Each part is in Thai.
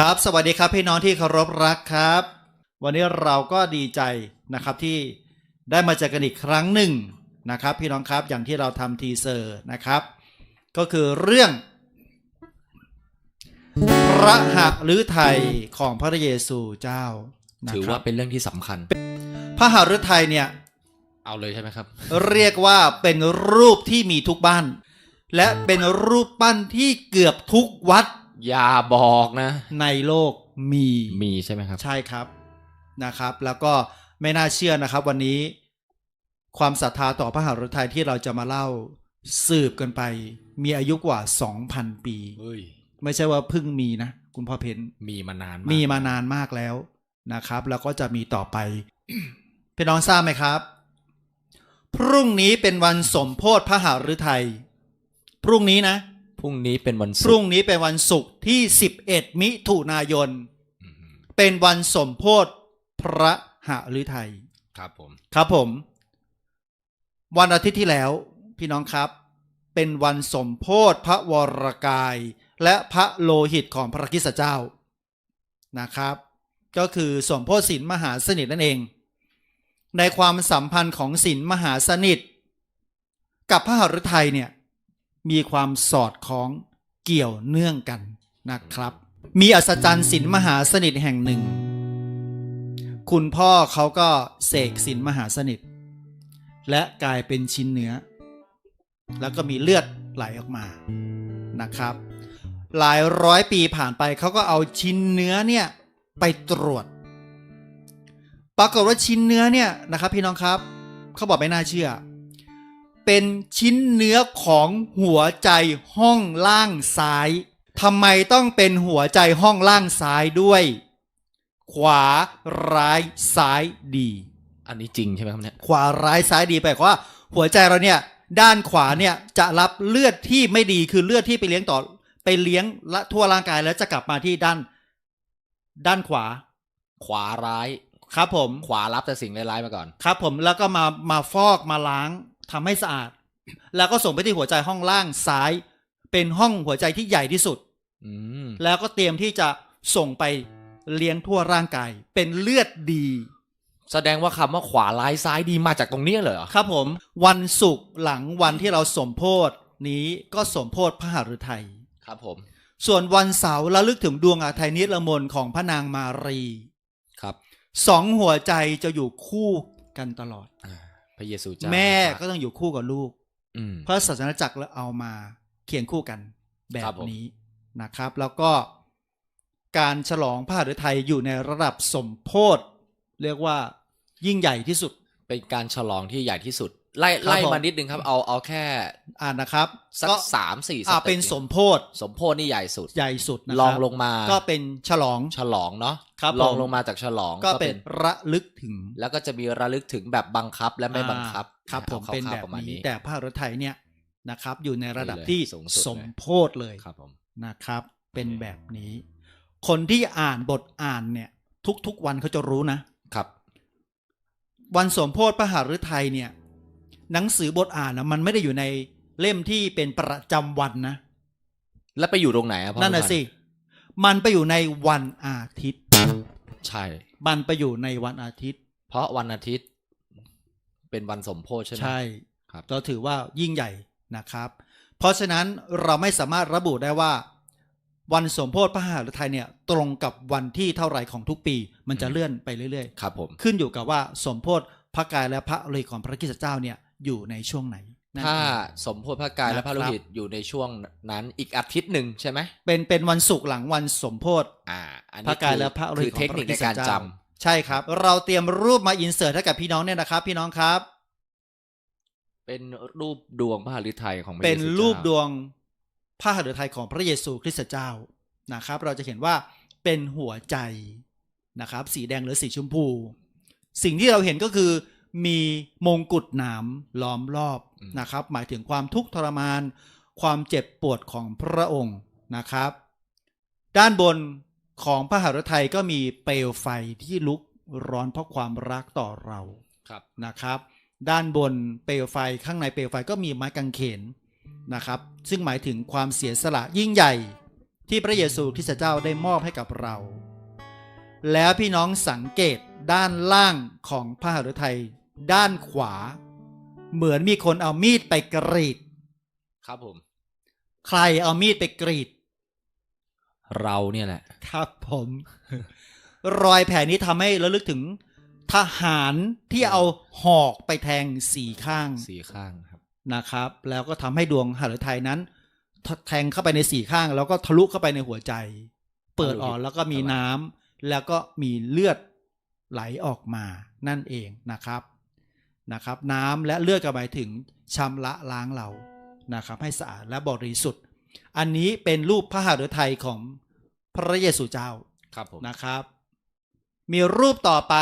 ครับสวัสดีครับพี่น้องที่เคารพรักครับ วันนี้เราก็ดีใจนะครับที่ได้มาเจอกันอีกครั้งหนึ่งนะครับ พี่น้องครับอย่างที่เราทำทีเซอร์นะครับ ก็คือเรื่อง พระหฤทัยของพระเยซูเจ้านะถือคว่ารับเป็นเรื่องที่สำคัญ พระหฤทัยเนี่ยเอาเลยใช่ไหมครับ เรียกว่าเป็นรูปที่มีทุกบ้าน และเป็นรูปปั้นที่เกือบทุกวัด อย่าบอกนะ ในโลกมีมีใช่ไหมครับ ใช่ครับนะครับ แล้วก็ไม่น่าเชื่อนะครับ วันนี้ ความศรัทธาต่อพระหฤทัยที่เราจะมาเล่าสืบกันไป มีอายุกว่า 2,000 ปีเฮ้ยไม่ใช่ว่าเพิ่งมีนะ คุณพ่อเพนมีมานานมีมานานมากแล้วนะครับ แล้วก็จะมีต่อไปพี่น้องทราบไหมครับ พรุ่งนี้เป็นวันสมโพธิพระหฤทัยพรุ่งนี้นะ พรุ่งนี้เป็นวันพศุรุ่กงร์นี้เป็นวันศุกร์ที่ 11 มิถุนายนอืมเป็นวันสมโพธิพระหฤทัยครับผม ครับผม วันอาทิตย์ที่แล้ว พี่น้องครับ เป็นวันสมโพธิพระวรกาย และพระโลหิตของพระคริสตเจ้านะครับ ก็คือสมโพธิศีลมหาสนิทนั่นเอง ในความสัมพันธ์ของศีลมหาสนิท กับพระหฤทัยเนี่ย มีความสอดคล้องเกี่ยวเนื่องกันนะครับ มีอัศจรรย์ศีลมหาสนิทแห่งหนึ่ง คุณพ่อเขาก็เสกศีลมหาสนิท และกลายเป็นชิ้นเนื้อ แล้วก็มีเลือดไหลออกมานะครับ หลายร้อยปีผ่านไปเขาก็เอาชิ้นเนื้อเนี่ยไปตรวจ ปรากฏว่าชิ้นเนื้อเนี่ยนะครับ พี่น้องครับเขาบอกไม่น่าเชื่อ เป็นชิ้นเนื้อของหัวใจห้องล่างซ้ายทำไมต้องเป็นหัวใจห้องล่างซ้ายด้วย ขวาร้ายซ้ายดี อันนี้จริงใช่ไหมครับเนี่ยขวาร้ายซ้ายดีแปลว่า หัวใจเราเนี่ย ด้านขวาเนี่ยจะรับเลือดที่ไม่ดีคือเลือดที่ไปเลี้ยงต่อ ไปเลี้ยงละทั่วร่างกายแล้วจะกลับมาที่ด้าน ด้านขวา ขวาร้าย ครับผม ขวารับแต่สิ่งร้ายๆมาก่อน ครับผมแล้วก็มามาฟอกมาล้าง ทำให้สะอาด แล้วก็ส่งไปที่หัวใจห้องล่างซ้าย เป็นห้องหัวใจที่ใหญ่ที่สุดอืมแล้วก็เตรียมที่จะส่งไปเลี้ยงทั่วร่างกาย เป็นเลือดดี แสดงว่าคำว่าขวาร้ายซ้ายดีมาจากตรงเนี้ยเหรอครับผม วันศุกร์หลังวันที่เราสมโพธนี้ก็สมโพธพระหฤทัยครับผม ส่วนวันเสาร์ระลึกถึงดวงอาทัยนิรมนของพระนางมารีครับสองหัวใจจะอยู่คู่กันตลอดอ่า พระเยซูเจ้าแม่นะครับก็ต้องอยู่คู่กับลูกอืมพระศาสนาจักรเราเอามาเคียงคู่กันแบครับบผมนี้นะครับ แล้วก็การฉลองพระหฤทัยอยู่ในระดับสมโพธเรียกว่ายิ่งใหญ่ที่สุด เป็นการฉลองที่ใหญ่ที่สุด ไล่ครับไล่ผมมานิดนึงครับเอาเอาแค่อ่านะครับสักก็สามสี่สอ่าต็ปเป็นสมโพธสมโพธินี่ใหญ่สุดใหญ่สุดนะคลรับองลงมาก็เป็นฉลองฉลองเนาะครับลองผมลงมาจากฉลองก็เป็นระลึกถึง แล้วก็จะมีระลึกถึงแบบบังคับและไม่บังคับอ่าครับผมอาเป็นคแบร่าวๆบประมาณนี้นี้แต่พระหฤทัยเนี่ยนะครับ อยู่ในระดับนี่เลยที่สูงสุดเลยสมโพธเลยครับผมนะครับ เป็นแบบนี้ คนที่อ่านบทอ่านเนี่ย ทุกๆวันเขาจะรู้นะครับ วันสมโพธิพระหฤทัยเนี่ย หนังสือบทอ่านนะมันไม่ได้อยู่ในเล่มที่เป็นประจำวันนะ แล้วไปอยู่ตรงไหนอะพ่อนั่นน่ะพัธุ์สิ มันไปอยู่ในวันอาทิตย์ ใช่ มันไปอยู่ในวันอาทิตย์ เพราะวันอาทิตย์เป็นวันสมโพธิใช่ไหมใช่ครับเราถือว่ายิ่งใหญ่นะครับ เพราะฉะนั้นเราไม่สามารถระบุได้ว่า วันสมโพธิพระหฤทัยเนี่ย ตรงกับวันที่เท่าไหร่ของทุกปี มันจะเลื่อนไปเรื่อยครับผมๆขึ้นอยู่กับว่าสมโพธิพระกายและพระโลหิตของพระคริสตเจ้าเนี่ย อยู่ในช่วงไหนนั่นถ้าเองสมโพธิพระกายและพระโลหิตอยู่ในช่วงนั้นอีกอาทิตย์หนึ่งใช่ไหมเป็นเป็นวันศุกร์หลังวันสมโพธิอ่าอันพระนี้กายคือและพระโลคืหิอตของเทคพนิระคคริในสตการเจ้าจำใช่ครับ เราเตรียมรูปมาอินเสิร์ตให้กับพี่น้องเนี่ยนะครับ พี่น้องครับ เป็นรูปดวงพระหฤทัยของพระเป็นยซูรูปจ้าดวงพระหฤทัยของพระเยซูคริสต์เจ้านะครับ เราจะเห็นว่าเป็นหัวใจนะครับ สีแดงหรือสีชมพู สิ่งที่เราเห็นก็คือ มีมงกุฎหนามล้อมรอบนะครับ หมายถึงความทุกข์ทรมาน ความเจ็บปวดของพระองค์นะครับ ด้านบนของพระหฤทัยก็มีเปลวไฟที่ลุกร้อนเพราะความรักต่อเราครับนะครับ ด้านบนเปลวไฟข้างในเปลวไฟก็มีไม้กางเขนนะครับ ซึ่งหมายถึงความเสียสละยิ่งใหญ่ที่พระเยซูคริสต์เจ้าได้มอบให้กับเรา แล้วพี่น้องสังเกตด้านล่างของพระหฤทัย ด้านขวา เหมือนมีคนเอามีดไปกรีด ครับผม ใครเอามีดไปกรีด เราเนี่ยแหละ ครับผม รอยแผลนี้ทำให้ระลึกถึงทหารที่เอาหอกไปแทงสี่ข้างสีข้างครับนะครับ แล้วก็ทำให้ดวงหฤทัยนั้นทแทงเข้าไปในสี่ข้าง แล้วก็ทะลุเข้าไปในหัวใจ เปิดออกแล้วก็มีน้ำแล้วก็มีเลือดไหลออกมานั่นเองนะครับ นะครับน้ำและเลือดก็หมายถึงชำระล้างเรานะครับให้สะอาดและบริสุทธิ์ อันนี้เป็นรูปพระหฤทัยของพระเยซูเจ้าครับผมนะครับ มีรูปต่อไป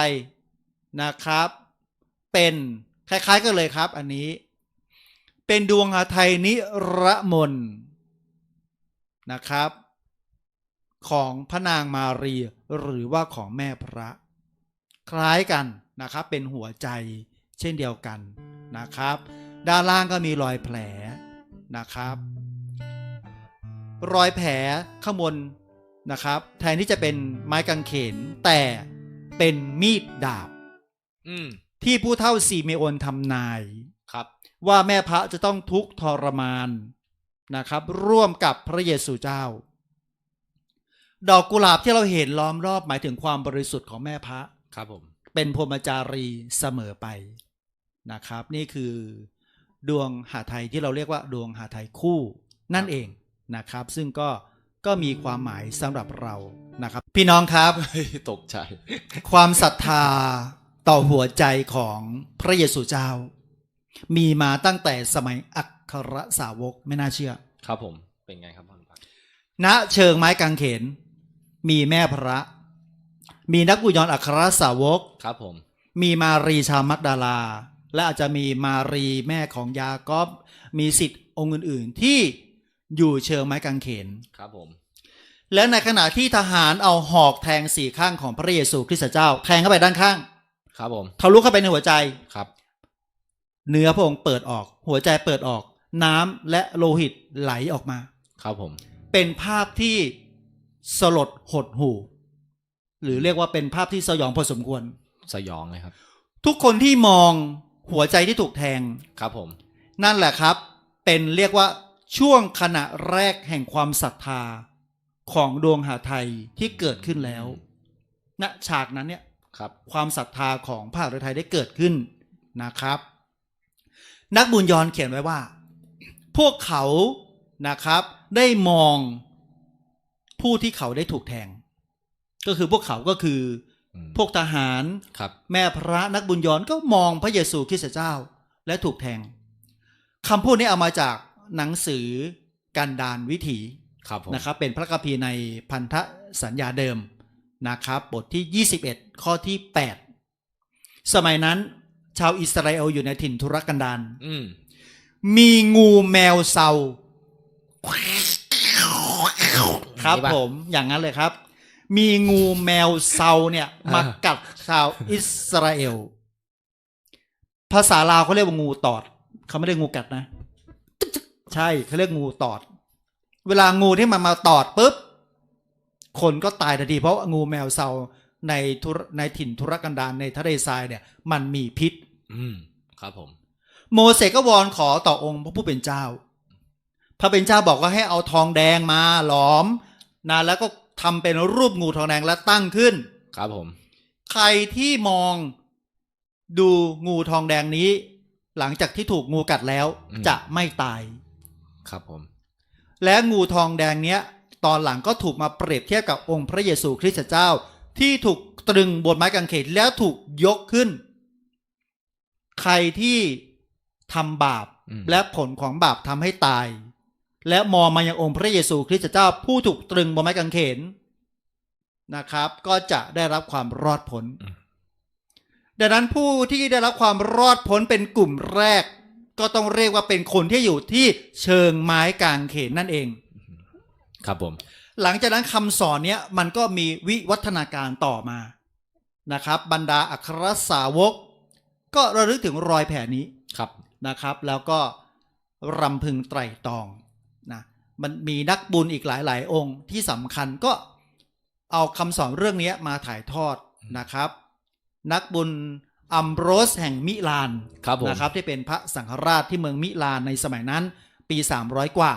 นะครับ เป็นคล้ายๆกันเลยครับ อันนี้ เป็นดวงหาไทยนิรมนนะครับ ของพระนางมารีหรือว่าของแม่พระ คล้ายกันนะครับ เป็นหัวใจ เช่นเดียวกันนะครับ ด้านล่างก็มีรอยแผลนะครับ รอยแผลข้างบนนะครับ แทนที่จะเป็นไม้กางเขนแต่เป็นมีดดาบอืมที่ผู้เท่าซีเมโอนทำนายครับ ว่าแม่พระจะต้องทุกข์ทรมานนะครับ ร่วมกับพระเยซูเจ้า ดอกกุหลาบที่เราเห็นล้อมรอบหมายถึงความบริสุทธิ์ของแม่พระครับผม เป็นพรหมจารีเสมอไปนะครับ นี่คือดวงหาไทยที่เราเรียกว่าดวงหาไทยคู่นั่นเองนะครับ ซึ่งก็ก็มีความหมายสำหรับเรานะครับ พี่น้องครับตกใจ ความศรัทธาต่อหัวใจของพระเยซูเจ้า มีมาตั้งแต่สมัยอัครสาวกไม่น่าเชื่อ ครับผมเป็นไงครับพ่อพักณเชิงไม้กางเขน มีแม่พระ มีนักบุญยอนอัครสาวก ครับผม มีมารีชาวมักดาลา และอาจจะมีมารีแม่ของยากอบ มีสิทธิ์องค์อื่นๆ ที่อยู่เชิงไม้กางเขน ครับผม และในขณะที่ทหารเอาหอกแทงสี่ข้างของพระเยซูคริสต์เจ้า แทงเข้าไปด้านข้าง ครับผม ทะลุเข้าไปในหัวใจ ครับ เนื้อพระองค์เปิดออก หัวใจเปิดออก น้ำและโลหิตไหลออกมา ครับผม เป็นภาพที่สลดหดหู่ หรือเรียกว่าเป็นภาพที่สยองพอสมควร สยองเลยครับ ทุกคนที่มองหัวใจที่ถูกแทงครับผม นั่นแหละครับ เป็นเรียกว่าช่วงขณะแรกแห่งความศรัทธาของดวงหาไทยที่เกิดขึ้นแล้วณฉากนั้นเนี่ยครับ ความศรัทธาของพระฤทัยได้เกิดขึ้นนะครับ นักบุญยอนเขียนไว้ว่า พวกเขานะครับ ได้มองผู้ที่เขาได้ถูกแทง ก็คือพวกเขาก็คืออืมพวกทหารครับ แม่พระนักบุญยอนก็มองพระเยซูคริสต์เจ้า และถูกแทงคำพูดนี้เอามาจากหนังสือกันดานวิถีครับผมนะครับ เป็นพระคัมภีร์ในพันธสัญญาเดิมนะครับ บทที่ 21 ข้อที่ 8 สมัยนั้น ชาวอิสราเอลอยู่ในถิ่นทุรกันดารอืมมีงูแมวเซาครับนี่ปะผมอย่างนั้นเลยครับ มีงูแมวเซาเนี่ยอ่ามมากัดชาวอิสราเอล ภาษาลาวเขาเรียกว่างูตอด เขาไม่ได้งูกัดนะ ใช่เขาเรียกงูตอด เวลางูที่มันมาตอดปุ๊บ คนก็ตายทันที เพราะว่างูแมวเซาในทุรในถิ่นทุรกันดารในทะเลทรายเนี่ย มันมีพิษ อืมครับผม โมเสสก็วอนขอต่อองค์พระผู้เป็นเจ้า พระเป็นเจ้าบอกว่าให้เอาทองแดงมาหลอมนะแล้วก็ ทำเป็นรูปงูทองแดงแล้วตั้งขึ้น ครับผม ใครที่มองดูงูทองแดงนี้ หลังจากที่ถูกงูกัดแล้วอืม จะไม่ตาย ครับผม และงูทองแดงเนี้ย ตอนหลังก็ถูกมาเปรียบเทียบกับองค์พระเยซูคริสต์เจ้า ที่ถูกตรึงบนไม้กางเขนแล้วถูกยกขึ้น ใครที่ทำบาปอืม และผลของบาปทำให้ตาย และมองมายังองค์พระเยซูคริสต์เจ้าผู้ถูกตรึงบนไม้กางเขนนะครับ ก็จะได้รับความรอดพ้นดังนั้นผู้ที่ได้รับความรอดพ้นเป็นกลุ่มแรก ก็ต้องเรียกว่าเป็นคนที่อยู่ที่เชิงไม้กางเขนนั่นเอง ครับผม หลังจากนั้นคำสอนเนี้ยมันก็มีวิวัฒนาการต่อมานะครับ บรรดาอัครสาวก ก็ระลึกถึงรอยแผลนี้ครับนะครับ แล้วก็รำพึงไตร่ตรอง นะมันมีนักบุญอีกหลาย ๆ องค์ที่สำคัญก็เอาคำสอนเรื่องนี้มาถ่ายทอดนะครับ นักบุญอัมโบรสแห่งมิลานครับผมนะครับ ที่เป็นพระสังฆราชที่เมืองมิลานในสมัยนั้น ปี 300 กว่า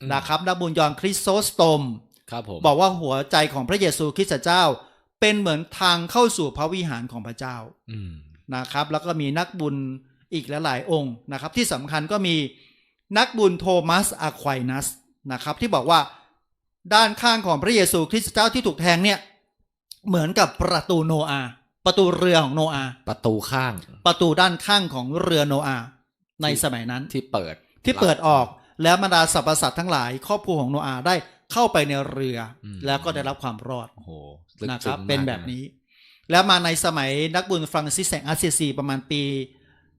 อืมนะครับนักบุญยอนคริสโซสโตมครับผมบอกว่าหัวใจของพระเยซูคริสต์เจ้า เป็นเหมือนทางเข้าสู่พระวิหารของพระเจ้าอืมนะครับ แล้วก็มีนักบุญอีกหลายๆองค์นะครับ ที่สำคัญก็มี นักบุญโทมัสอะควายนัสนะครับ ที่บอกว่าด้านข้างของพระเยซูคริสต์เจ้าที่ถูกแทงเนี่ย เหมือนกับประตูโนอาห์ประตูเรือของโนอาห์ประตูข้าง ประตูด้านข้างของเรือโนอาห์ในสมัยนั้นที่เปิดที่เปิดออกแล้วบรรดาสรรพสัตว์ทั้งหลาย ครอบครัวของโนอาห์ได้เข้าไปในเรืออมแล้วก็ได้รับความรอดโอ้โหลึกนะครับซึ้งมากเป็นแบบนี้ แล้วมาในสมัยนักบุญฟรังซิสแห่งอาเซียซีประมาณปี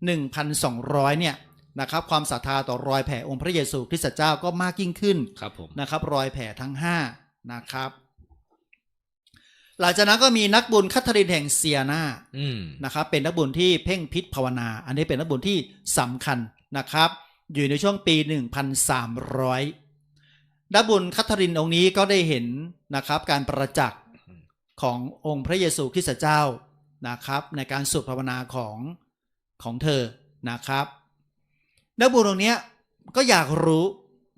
1,200 เนี่ย นะครับความศรัทธาต่อรอยแผลองค์พระเยซูคริสต์เจ้าก็มากยิ่งขึ้นครับผมนะครับ รอยแผลทั้ง5นะครับ หลังจากนั้นก็มีนักบุญคัทเธอรีนแห่งเซียนาอืมนะครับ เป็นนักบุญที่เพ่งพิษภาวนา อันนี้เป็นนักบุญที่สำคัญนะครับ อยู่ในช่วงปี 1,300นักบุญคัทธารินองค์นี้ก็ได้เห็นนะครับ การประจักษ์ขององค์พระเยซูคริสต์เจ้านะครับ ในการสวดภาวนาของของเธอนะครับ นักบุญองค์เนี้ยก็อยากรู้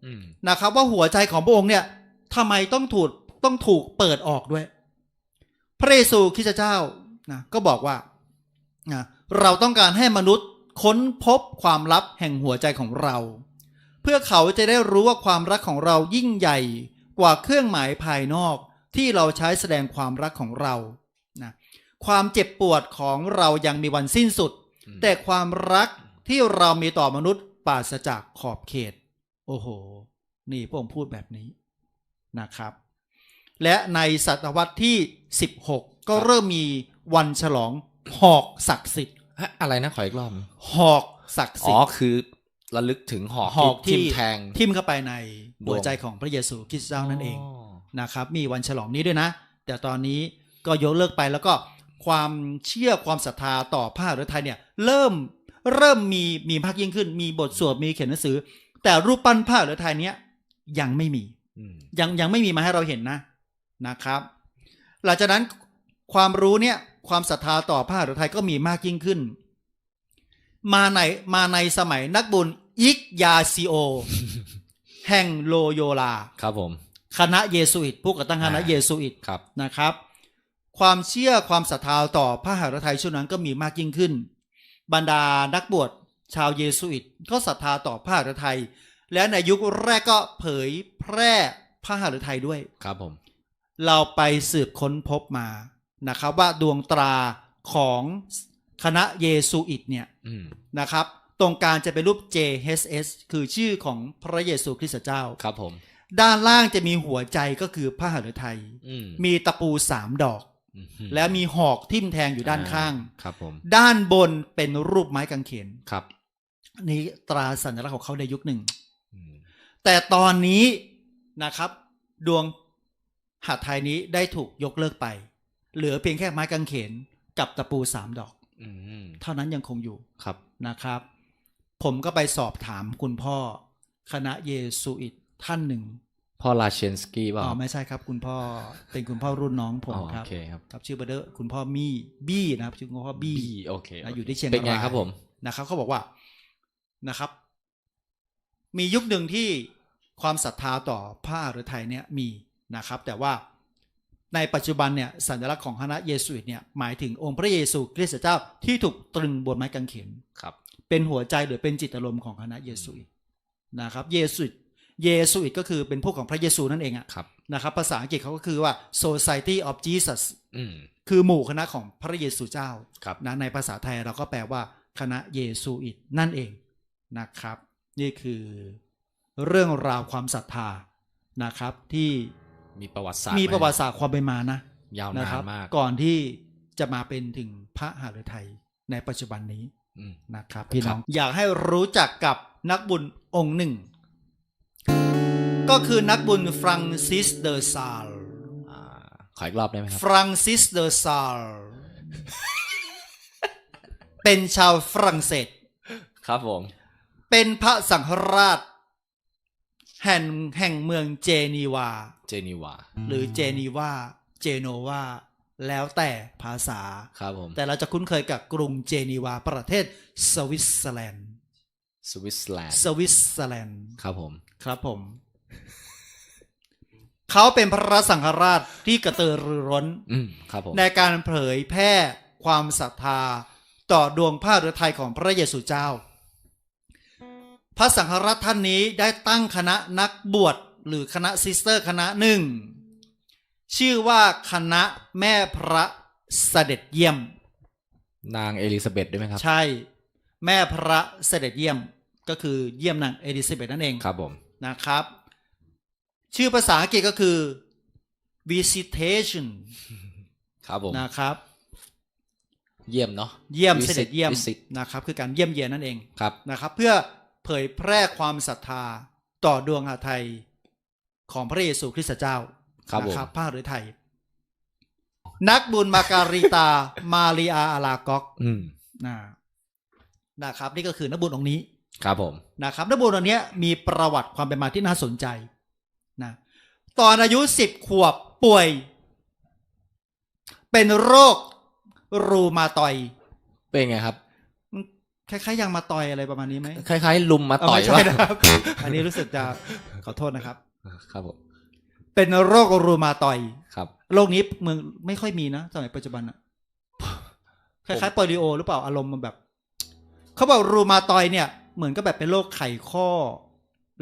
อืมนะครับ ว่าหัวใจของพระองค์เนี่ยทำไมต้องถูกต้องถูกเปิดออกด้วย พระเยซูคริสต์เจ้านะก็บอกว่านะเราต้องการให้มนุษย์ค้นพบความลับแห่งหัวใจของเรา เพื่อเขาจะได้รู้ว่าความรักของเรายิ่งใหญ่กว่าเครื่องหมายภายนอกที่เราใช้แสดงความรักของเรานะความเจ็บปวดของเรายังมีวันสิ้นสุดอืมแต่ความรักที่เรามีต่อมนุษย์ ปราศจากขอบเขต โอ้โห นี่พระองค์พูดแบบนี้นะครับ และในศตวรรษที่ 16 ก็เริ่มมีวันฉลองหอกศักดิ์สิทธิ์ฮะอะไรนะขออีกรอบหอกศักดิ์อ๋สิอทธิ์คือระลึกถึงหอกหอกที่ที่ทิ่มแทง ทิ่มเข้าไปในหัวดวงใจของพระเยซูคริสต์เจ้านั่นเองอ๋อนะครับมีวันฉลองนี้ด้วยนะ แต่ตอนนี้ก็ยกเลิกไปแล้วก็ความเชื่อความศรัทธาต่อพระหฤทัยเนี่ย เริ่ม เริ่มมีมีมากยิ่งขึ้น มีบทสวดมีเขียนหนังสือ แต่รูปปั้นพระหฤทัยเนี้ยยังไม่มีอืมยังยังไม่มีมาให้เราเห็นนะนะครับ หลังจากนั้นความรู้เนี่ยความศรัทธาต่อพระหฤทัยก็มีมากยิ่งขึ้น มาในมาในสมัยนักบุญอิกยาซิโอ แห่งโลโยลา ครับผม คณะเยสุอิตผู้ก่อตั้งคณะอ่าเยสุอิตครับนะครับ ความเชื่อความศรัทธาต่อพระหฤทัยช่วงนั้นก็มีมากยิ่งขึ้น บรรดานักบวชชาวเยสุอิตก็ศรัทธาต่อพระหฤทัย และในยุคแรกก็เผยแพร่พระหฤทัยด้วยครับผม เราไปสืบค้นพบมานะครับ ว่าดวงตราของคณะเยซูอิตเนี่ยอืมนะครับ ตรงกลางจะเป็นรูป JHS คือชื่อของพระเยซูคริสต์เจ้าครับผม ด้านล่างจะมีหัวใจก็คือพระหฤทัยอืมมีตะปูสามดอกอืม แล้วมีหอกทิ่มแทงอยู่ด้านข้างครับผมด้านบนเป็นรูปไม้กางเขนครับนี่ตราสัญลักษณ์ของเขาในยุคหนึ่งอืมแต่ตอนนี้นะครับ ดวงหัตถ์ไทยนี้ได้ถูกยกเลิกไป เหลือเพียงแค่ไม้กางเขนกับตะปูสามดอกอืมเท่านั้นยังคงอยู่ครับนะครับ ผมก็ไปสอบถามคุณพ่อ คณะเยซูอิตท่านหนึ่ง พ่อลาเชนสกี้เปล่าอ๋อไม่ใช่ครับ คุณพ่อเป็นคุณพ่อรุ่นน้องผมอ๋อครับโอเคครับครับชื่อเบอร์เดอร์คุณพ่อมี่บี้นะครับชื่อคุณพ่อบี้โอเคนะอยู่ที่เชียงเป็นไงรายครับผมนะครับเขาบอกว่านะครับ มียุคหนึ่งที่ความศรัทธาต่อพระหฤทัยเนี่ยมีนะครับ แต่ว่าในปัจจุบันเนี่ยสัญลักษณ์ของคณะเยสุอิตเนี่ยหมายถึงองค์พระเยซูคริสต์เจ้าที่ถูกตรึงบนไม้กางเขนครับ เป็นหัวใจหรือเป็นจิตอารมณ์ของคณะเยสุอิตนะครับ เยสุอิต เยสุอิตก็คือเป็นพวกของพระเยซูนั่นเองอะครับนะครับภาษาอังกฤษเขาก็คือว่า Society of Jesus อืมคือหมู่คณะของพระเยซูเจ้าครับนะในภาษาไทยเราก็แปลว่าคณะเยซูอิตนั่นเองนะครับ นี่คือเรื่องราวความศรัทธานะครับที่มีประวัติศาสตร์มีไหประวัติศาสตร์ความเป็นมานะยาวนะนาครันมากก่อนที่จะมาเป็นถึงพระหฤทัยในปัจจุบันนี้อืมนะครับ พี่น้องอยากให้รู้จักกับนักบุญองค์หนึ่ง ก็คือนักบุญฟรังซิสเดอซาลอ่าขออีกรอบได้ไหมครับ ฟรังซิสเดอซาลเป็นชาวฝรั่งเศส ครับผม เป็นพระสังฆราช แห่งแห่งเมืองเจนีวา เจนีวา หรือเจนีวา เจโนวา แล้วแต่ภาษา ครับผม แต่เราจะคุ้นเคยกับกรุงเจนีวา ประเทศสวิตเซอร์แลนด์ สวิตเซอร์แลนด์ สวิตเซอร์แลนด์ ครับผม ครับผม เขาเป็นพระสังฆราชที่กระตือรือร้นอืมครับผมในการเผยแพร่ความศรัทธาต่อดวงผ้าฤทัยของพระเยซูเจ้า พระสังฆรัฐท่านนี้ได้ตั้งคณะนักบวชหรือคณะซิสเตอร์คณะหนึ่ง ชื่อว่าคณะแม่พระเสด็จเยี่ยม นางเอลิซาเบธด้วยไหมครับ ใช่ แม่พระเสด็จเยี่ยมก็คือเยี่ยมนางเอลิซาเบธนั่นเองครับผมนะครับ ชื่อภาษาอังกฤษก็คือ visitation ครับผมนะครับ เยี่ยมเนาะเยี่ยม Visit เสด็จเยี่ยม Visit นะครับ คือการเยี่ยมเยียนนั่นเองครับนะครับ เพื่อเผยแพร่ความศรัทธาต่อดวงอาไทยของพระเยซูคริสต์เจ้าครับผมนะพระหรือไทย นักบุญมาการิตา มาริอาอาลากอกอืมนะนะครับ นี่ก็คือนักบุญองค์นี้ ครับผมนะครับ นักบุญองค์เนี้ยมีประวัติความเป็นมาที่น่าสนใจนะ ตอนอายุสิบขวบป่วย เป็นโรครูมาตอยด์เป็นไงครับ คล้ายๆยังมาตอยอะไรประมาณนี้ไหมคล้ายๆ ลุมมาเาต่อยไม่ใช่วะนะครับ อันนี้รู้สึกจะขอโทษนะครับ ครับผมเป็นโรครูมาตอยด์ครับ โรคนี้เมืองไม่ค่อยมีนะสมัยปัจจุบันอะคล้ายๆโปลิโอหรือเปล่าอารมณ์มันแบบ เขาบอกรูมาตอยด์เนี่ย เหมือนก็แบบเป็นโรคไขข้อ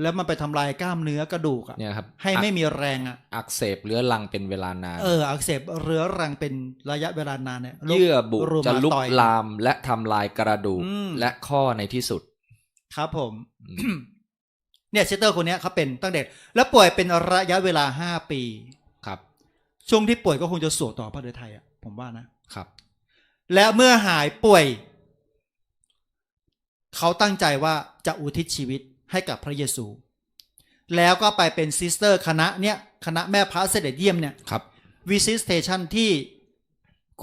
แล้วมันไปทำลายกล้ามเนื้อกระดูกอะเนี่ยครับให้ไม่มีแรงอะอักเสบเรื้อรังเป็นเวลานาน เอออักเสบเรื้อรังเป็นระยะเวลานานเนี่ยโรคเยื่อบุรูจะมาลุกตอยด์ลามและทำลายกระดูกอืมและข้อในที่สุด ครับผมอืมเนี่ยเชสเตอร์คนเนี้ยเขาเป็นตั้งเด็กแล้วป่วยเป็นระยะเวลาห้าปีครับ ช่วงที่ป่วยก็คงจะสวดต่อพระเดชไทยอะผมว่านะครับ และเมื่อหายป่วย เขาตั้งใจว่าจะอุทิศชีวิต ให้กับพระเยซู แล้วก็ไปเป็นซิสเตอร์คณะเนี่ยคณะแม่พระเสด็จเยี่ยมเนี่ยครับวิซิสเตชันที่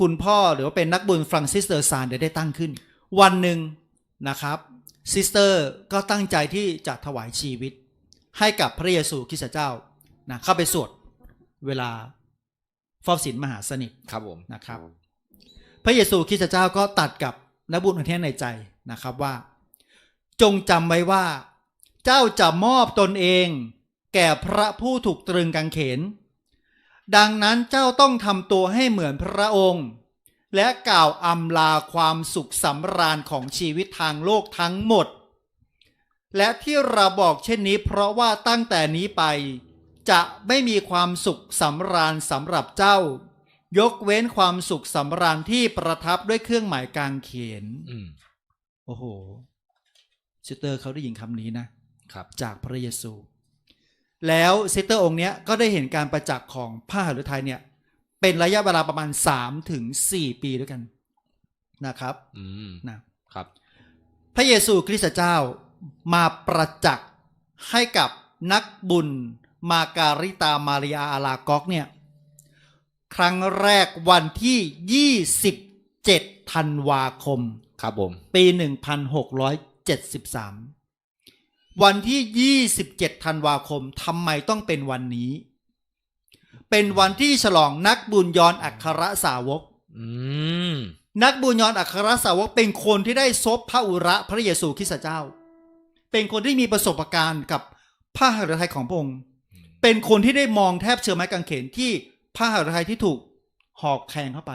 คุณพ่อหรือว่าเป็นนักบุญฟรังซิสเตอร์ซานได้ตั้งขึ้น วันหนึ่งนะครับซิสเตอร์ก็ตั้งใจที่จะถวายชีวิต ให้กับพระเยซูคริสต์เจ้านะเข้าไปสวดเวลาเฝ้าศีลมหาสนิทครับผมนะครับ พระเยซูคริสต์เจ้าก็ตัดกับนักบุญอุทิศในใจนะครับว่า จงจำไว้ว่า เจ้าจะมอบตนเอง แก่พระผู้ถูกตรึงกางเขน ดังนั้นเจ้าต้องทำตัวให้เหมือนพระองค์ และกล่าวอำลาความสุขสำราญของชีวิตทางโลกทั้งหมด และที่เราบอกเช่นนี้เพราะว่าตั้งแต่นี้ไป จะไม่มีความสุขสำราญสำหรับเจ้า ยกเว้นความสุขสำราญที่ประทับด้วยเครื่องหมายกางเขนอืมโอ้โหซิสเตอร์เขาได้ยินคำนี้นะครับ จากพระเยซู แล้วซิสเตอร์องค์เนี้ยก็ได้เห็นการประจักษ์ของพระหฤทัยเนี่ยเป็นระยะเวลาประมาณ3ถึง4ปีด้วยกันนะครับอืมนะครับ พระเยซูคริสต์เจ้ามาประจักษ์ให้กับนักบุญมาการิตามาริอาอาลากอกเนี่ยครั้งแรกวันที่ 27 ธันวาคม ครับผม ปี 1673 วันที่ 27 ธันวาคมทำไมต้องเป็นวันนี้ เป็นวันที่ฉลองนักบุญยอนอัครสาวกอืมนักบุญยอนอัครสาวกเป็นคนที่ได้ซบพระอุระพระเยซูคริสต์เจ้า เป็นคนที่มีประสบการณ์กับพระหฤทัยของพระองค์ เป็นคนที่ได้มองแทบเชือไม้กางเขนที่พระหฤทัยที่ถูกหอกแทงเข้าไป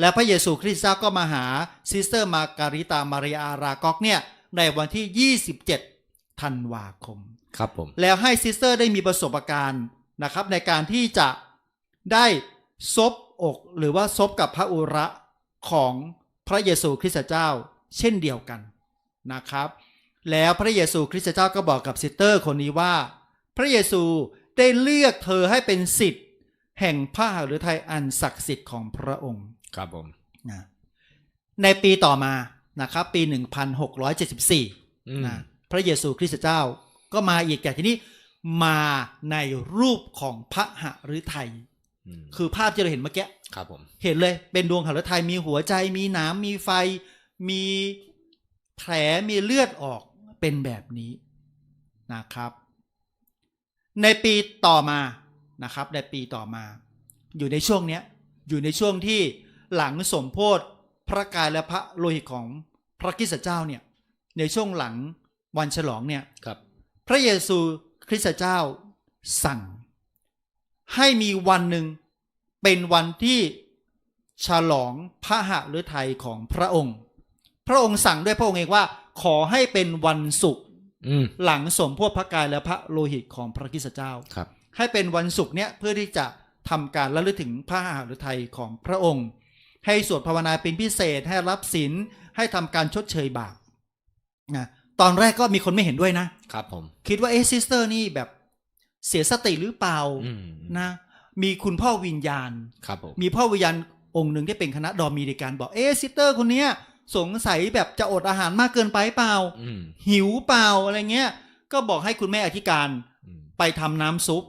และพระเยซูคริสต์เจ้าก็มาหาซิสเตอร์มาการิตามาริอา รากอกเนี่ยในวันที่ 27 ธันวาคม ครับผม แล้วให้ซิสเตอร์ได้มีประสบการณ์นะครับ ในการที่จะได้ซบอก หรือว่าซบกับพระอุระของพระเยซูคริสต์เจ้า เช่นเดียวกันนะครับ แล้วพระเยซูคริสต์เจ้าก็บอกกับซิสเตอร์คนนี้ว่า พระเยซูได้เลือกเธอให้เป็นสิทธิ์ แห่งพระหฤทัยอันศักดิ์สิทธิ์ของพระองค์ ครับผมนะในปีต่อมานะครับ ปี 1674อืมนะ พระเยซูคริสต์เจ้า ก็มาอีกแต่ทีนี้มาในรูปของพระหฤทัยอืมคือภาพที่เราเห็นเมื่อกี้ครับผมเห็นเลยเป็นดวงหฤทัยมีหัวใจมีหนามมีไฟ มีแผลมีเลือดออกเป็นแบบนี้นะครับ ในปีต่อมานะครับ ในปีต่อมา อยู่ในช่วงเนี้ยอยู่ในช่วงที่หลังสมโพธิพระกายและพระโลหิตของพระคริสตเจ้าเนี่ยในช่วงหลัง วันฉลองเนี่ยครับ พระเยซูคริสต์เจ้าสั่ง ให้มีวันหนึ่งเป็นวันที่ฉลองพระหฤทัยของพระองค์ พระองค์สั่งด้วยพระองค์เองว่า ขอให้เป็นวันศุกร์อืมหลังสมโพธิพระกายและพระโลหิตของพระคริสตเจ้าครับ ให้เป็นวันศุกร์เนี่ยเพื่อที่จะทำการระลึกถึงพระหฤทัยของพระองค์ ให้สวดภาวนาเป็นพิเศษให้รับศีลให้ทำการชดเชยบาปนะ ตอนแรกก็มีคนไม่เห็นด้วยนะครับผม คิดว่าเอ๊ะซิสเตอร์นี่แบบเสียสติหรือเปล่าอืมนะ มีคุณพ่อวิญญาณครับผมมีพ่อวิญญาณองค์หนึ่งที่เป็นคณะดอมินิกันบอกเอ๊ะซิสเตอร์คนเนี้ยสงสัยแบบจะอดอาหารมากเกินไปเปล่าอืมหิวเปล่าอะไรเงี้ย ก็บอกให้คุณแม่อธิการอืมไปทำน้ำซุป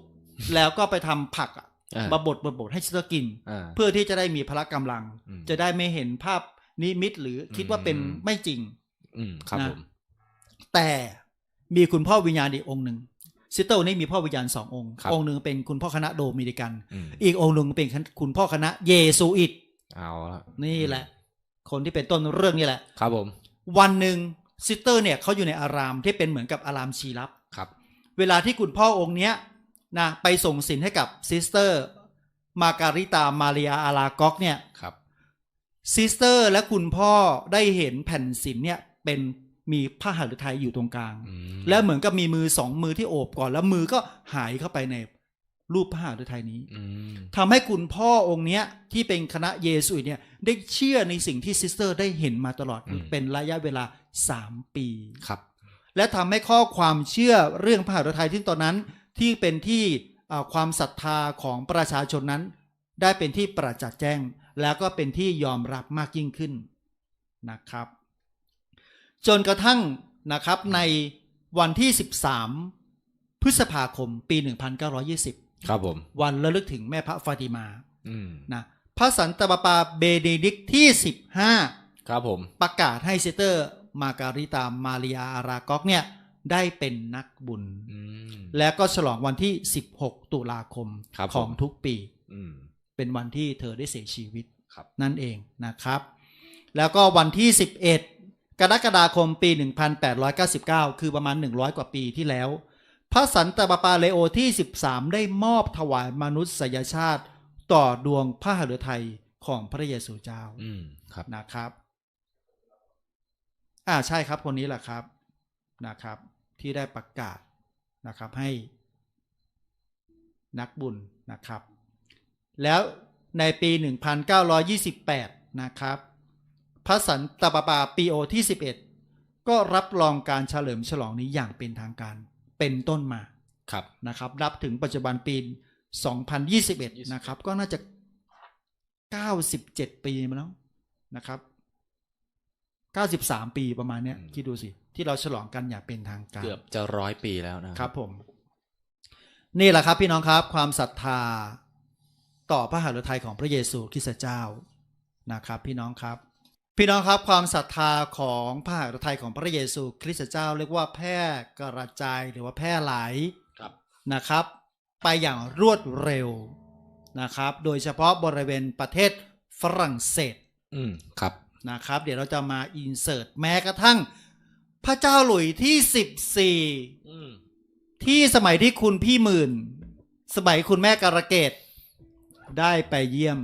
แล้วก็ไปทำผักอะอ่ามาบดบดบดให้ซิสเตอร์กินอ่าเพื่อที่จะได้มีพละกำลังอืมจะได้ไม่เห็นภาพนิมิตหรือคิดว่าเป็นอืมไม่จริงอืมครับนะผม แต่มีคุณพ่อวิญญาณอีกองค์หนึ่งซิสเตอร์นี่มีพ่อวิญญาณสององค์ครับองค์หนึ่งเป็นคุณพ่อคณะโดมินิกันอืมอีกองค์หนึ่งเป็นคุณพ่อคณะเยซูอิตเอาละนี่แหละ คนที่เป็นต้นเรื่องนี่แหละ ครับผม วันหนึ่งซิสเตอร์เนี่ยเขาอยู่ในอารามที่เป็นเหมือนกับอารามชีลับครับ เวลาที่คุณพ่อองค์เนี้ยนะไปส่งสินให้กับซิสเตอร์มาการิตามาเรียอาลากอกเนี่ยครับซิสเตอร์และคุณพ่อได้เห็นแผ่นสินเนี่ยเป็น มีผ้าหฤทัยอยู่ตรงกลางอืมแล้วเหมือนกับมีมือสองมือที่โอบก่อน แล้วมือก็หายเข้าไปในรูปผ้าหฤทัยนี้อืมทำให้คุณพ่อองค์เนี้ยที่เป็นคณะเยสุอิตเนี่ยได้เชื่อในสิ่งที่ซิสเตอร์ได้เห็นมาตลอดเป็นระยะเวลา3ปีครับ และทำให้ข้อความเชื่อเรื่องพระหฤทัยที่ตอนนั้นที่เป็นที่อ่าความศรัทธาของประชาชนนั้น ได้เป็นที่ประจักษ์แจ้ง แล้วก็เป็นที่ยอมรับมากยิ่งขึ้นนะครับ จนกระทั่งนะครับในวันที่ 13 พฤษภาคมปี 1920 ครับผม วันระลึกถึงแม่พระฟาติมาอืมนะพระสันตะปาปาเบเนดิกต์ที่ 15 ครับผม ประกาศให้เซสเตอร์มาการิตามาเรียอารากอกเนี่ยได้เป็นนักบุญอืมและก็ฉลองวันที่ 16 ตุลาคมครับของผมทุกปีอืมเป็นวันที่เธอได้เสียชีวิตครับนั่นเองนะครับ แล้วก็วันที่ 11 กรกฎาคมปี 1899 คือประมาณ 100 กว่าปีที่แล้ว พระสันตะปาปาเลโอที่ 13 ได้มอบถวายมนุษยชาติต่อดวงพระหฤทัยของพระเยซูเจ้าอืมครับนะครับ อ่าใช่ครับคนนี้แหละครับนะครับ ที่ได้ประกาศนะครับให้นักบุญนะครับ แล้วในปี 1928 นะครับ พระสันตะปาปาปีโอที่ 11 ก็รับรองการเฉลิมฉลองนี้อย่างเป็นทางการเป็นต้นมาครับนะครับนับถึงปัจจุบันปี 2021 นะครับ ก็น่าจะ 97 ปีมาแล้วนะครับ 93 ปีประมาณเนี้ยอืมคิดดูสิ ที่เราฉลองกันอย่างเป็นทางการ เกือบจะร้อยปีแล้วนะครับผม นี่แหละครับพี่น้องครับ ความศรัทธาต่อพระหฤทัยของพระเยซูคริสต์เจ้านะครับ พี่น้องครับ พี่น้องครับความศรัทธาของพระหฤทัยของพระเยซูคริสต์เจ้าเรียกว่าแพร่กระจายหรือว่าแพร่หลายครับนะครับ ไปอย่างรวดเร็วนะครับ โดยเฉพาะบริเวณประเทศฝรั่งเศสอืมครับนะครับ เดี๋ยวเราจะมาอินเสิร์ตแม้กระทั่ง พระเจ้าหลุยที่14อืมที่สมัยที่คุณพี่หมื่น สมัยคุณแม่การะเกดได้ไปเยี่ยม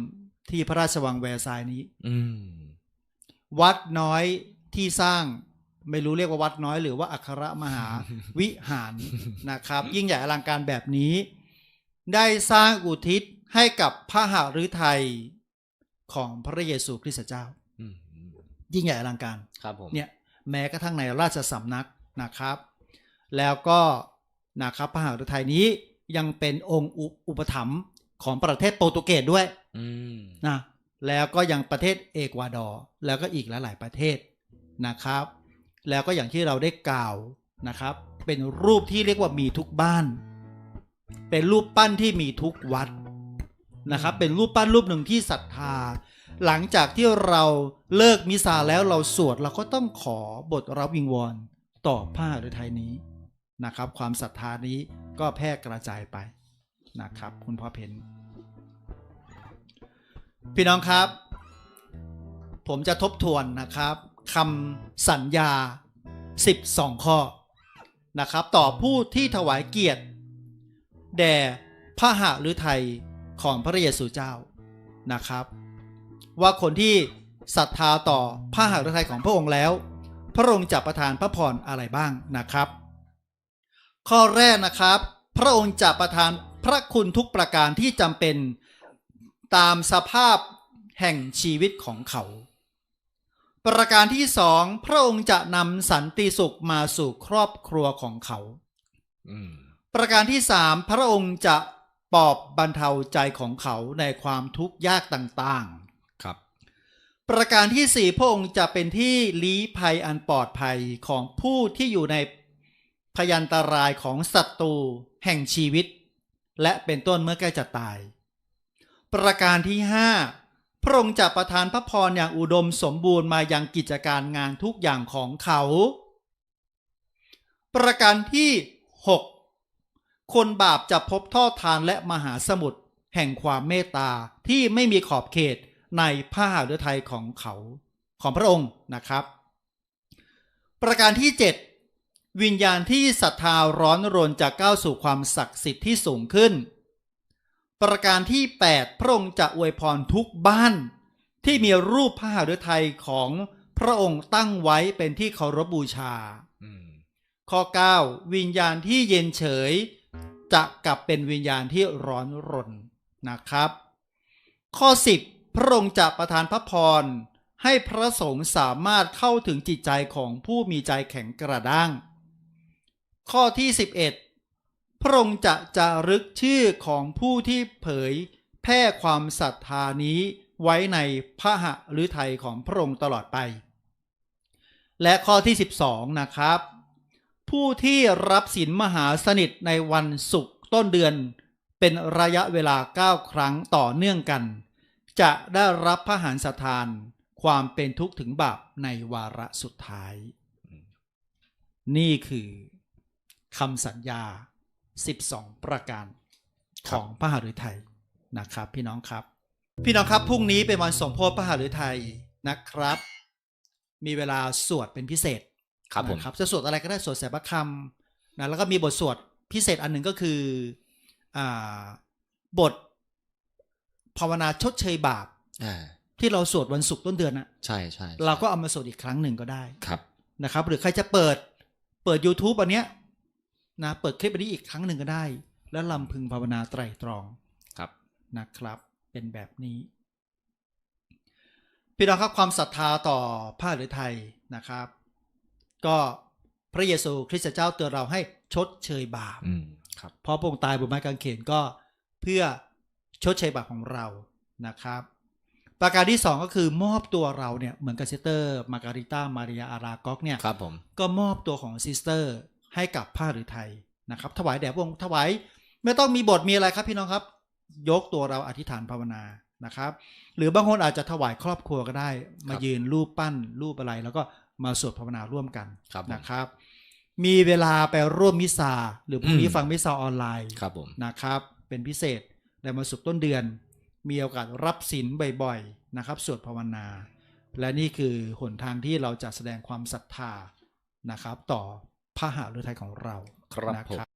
ที่พระราชวังแวร์ซายน์นี้ อืม วัดน้อยที่สร้างไม่รู้เรียกว่าวัดน้อยหรือว่าอัครมหาวิหารนะครับ ยิ่งใหญ่อลังการแบบนี้ ได้สร้างอุทิศให้กับพระหฤทัยของพระเยซูคริสต์เจ้าอืมยิ่งใหญ่อลังการครับผมเนี่ยแม้กระทั่งในราชสำนักนะครับ แล้วก็นะครับพระหฤทัยนี้ยังเป็นองค์อุอุปถัมภ์ของประเทศโปรตุเกสด้วยอืมนะ แล้วก็ยังประเทศเอกวาดอร์แล้วก็อีกหลาย ๆ ประเทศนะครับ แล้วก็อย่างที่เราได้กล่าวนะครับ เป็นรูปที่เรียกว่ามีทุกบ้าน เป็นรูปปั้นที่มีทุกวัดนะครับ เป็นรูปปั้นรูปหนึ่งที่ศรัทธา หลังจากที่เราเลิกมิซาแล้วเราสวดเราก็ต้องขอบทรับวิงวอนต่อผ้าหรือไทยนี้นะครับ ความศรัทธานี้ก็แพร่กระจายไปนะครับ คุณพ่อเพน พี่น้องครับ ผมจะทบทวนนะครับคำสัญญา 12 ข้อนะครับ ต่อผู้ที่ถวายเกียรติ แด่พระหฤทัยของพระเยซูเจ้านะครับ ว่าคนที่ศรัทธาต่อพระหฤทัยของพระองค์แล้ว พระองค์จะประทานพระพรอะไรบ้างนะครับ ข้อแรกนะครับ พระองค์จะประทานพระคุณทุกประการที่จำเป็น ตามสภาพแห่งชีวิตของเขา ประการที่สองพระองค์จะนำสันติสุขมาสู่ครอบครัวของเขาอืมประการที่สามพระองค์จะปลอบบรรเทาใจของเขาในความทุกข์ยากต่างครับๆประการที่สี่พระองค์จะเป็นที่ลี้ภัยอันปลอดภัยของผู้ที่อยู่ในพยันตรายของศัตรูแห่งชีวิต และเป็นต้นเมื่อใกล้จะตาย ประการที่ห้าพระองค์จะประทานพระพรอย่างอุดมสมบูรณ์มายังกิจการงานทุกอย่างของเขา ประการที่หกคนบาปจะพบท่อทานและมหาสมุทรแห่งความเมตตาที่ไม่มีขอบเขตในพระหฤทัยของเขาของพระองค์นะครับ ประการที่ 7 วิญญาณที่ศรัทธาร้อนรนจะก้าวสู่ความศักดิ์สิทธิ์ที่สูงขึ้น ประการที่ 8 พระองค์จะอวยพรทุกบ้าน ที่มีรูปพระหฤทัยของพระองค์ตั้งไว้เป็นที่เคารพบูชาอืมข้อ 9 วิญญาณที่เย็นเฉย จะกลับเป็นวิญญาณที่ร้อนรนนะครับ ข้อ 10 พระองค์จะประทานพระพร ให้พระสงฆ์สามารถเข้าถึงจิตใจของผู้มีใจแข็งกระด้าง ข้อที่ 11 พระองค์จะจารึกชื่อของผู้ที่เผยแพร่ความศรัทธานี้ไว้ในพระหฤทัยของพระองค์ตลอดไป และข้อที่ 12 นะครับ ผู้ที่รับศีลมหาสนิทในวันศุกร์ต้นเดือน เป็นระยะเวลา 9 ครั้งต่อเนื่องกัน จะได้รับพระหารสถาน ความเป็นทุกข์ถึงบาปในวาระสุดท้าย นี่คือคำสัญญา 12 ประการของพระหฤทัยนะครับ พี่น้องครับ พี่น้องครับพรุ่งนี้เป็นวันสมโพธิพระหฤทัยนะครับ มีเวลาสวดเป็นพิเศษครับผมนะครับจะสวดอะไรก็ได้สวดแสบคำนะแล้วก็มีบทสวดพิเศษอันหนึ่งก็คืออ่าบทภาวนาชดเชยบาปอ่าที่เราสวดวันศุกร์ต้นเดือนนะใช่ใช่เราก็เอามาสวดอีกครั้งหนึ่งก็ได้ครับนะครับ หรือใครจะเปิดเปิด YouTube อันเนี้ย นะเปิดคลิปอันนี้อีกครั้งหนึ่งก็ได้ แล้วลำพึงภาวนาไตรตรองครับนะครับ เป็นแบบนี้พี่น้องครับความศรัทธาต่อพระหรือไทยนะครับ ก็พระเยซูคริสต์เจ้าเตือนเราให้ชดเชยบาปอืมครับเพราะพระองค์ตายบนไม้กางเขนก็เพื่อชดเชยบาปของเรานะครับ ประการที่สองก็คือมอบตัวเราเนี่ยเหมือนกับซิสเตอร์มาการิต้ามาริยาอารากอกเนี่ยครับผมก็มอบตัวของซิสเตอร์ ให้กับพระหรือไทยนะครับ ถวายแด่พระองค์ถวายไม่ต้องมีบทมีอะไรครับพี่น้องครับ ยกตัวเราอธิษฐานภาวนานะครับ หรือบางคนอาจจะถวายครอบครัวก็ได้ มายืนรูปปั้นรูปอะไร แล้วก็มาสวดภาวนาร่วมกันครับผมนะครับ มีเวลาไปร่วมมิสซาหรือพรุ่งนี้อืมฟังมิสซาออนไลน์ครับผมนะครับ เป็นพิเศษในวันศุกร์ต้นเดือน มีโอกาสรับศีลบ่อยๆนะครับสวดภาวนา และนี่คือหนทางที่เราจะแสดงความศรัทธานะครับ ต่อ พระหฤทัยของเราครับนะผมครับ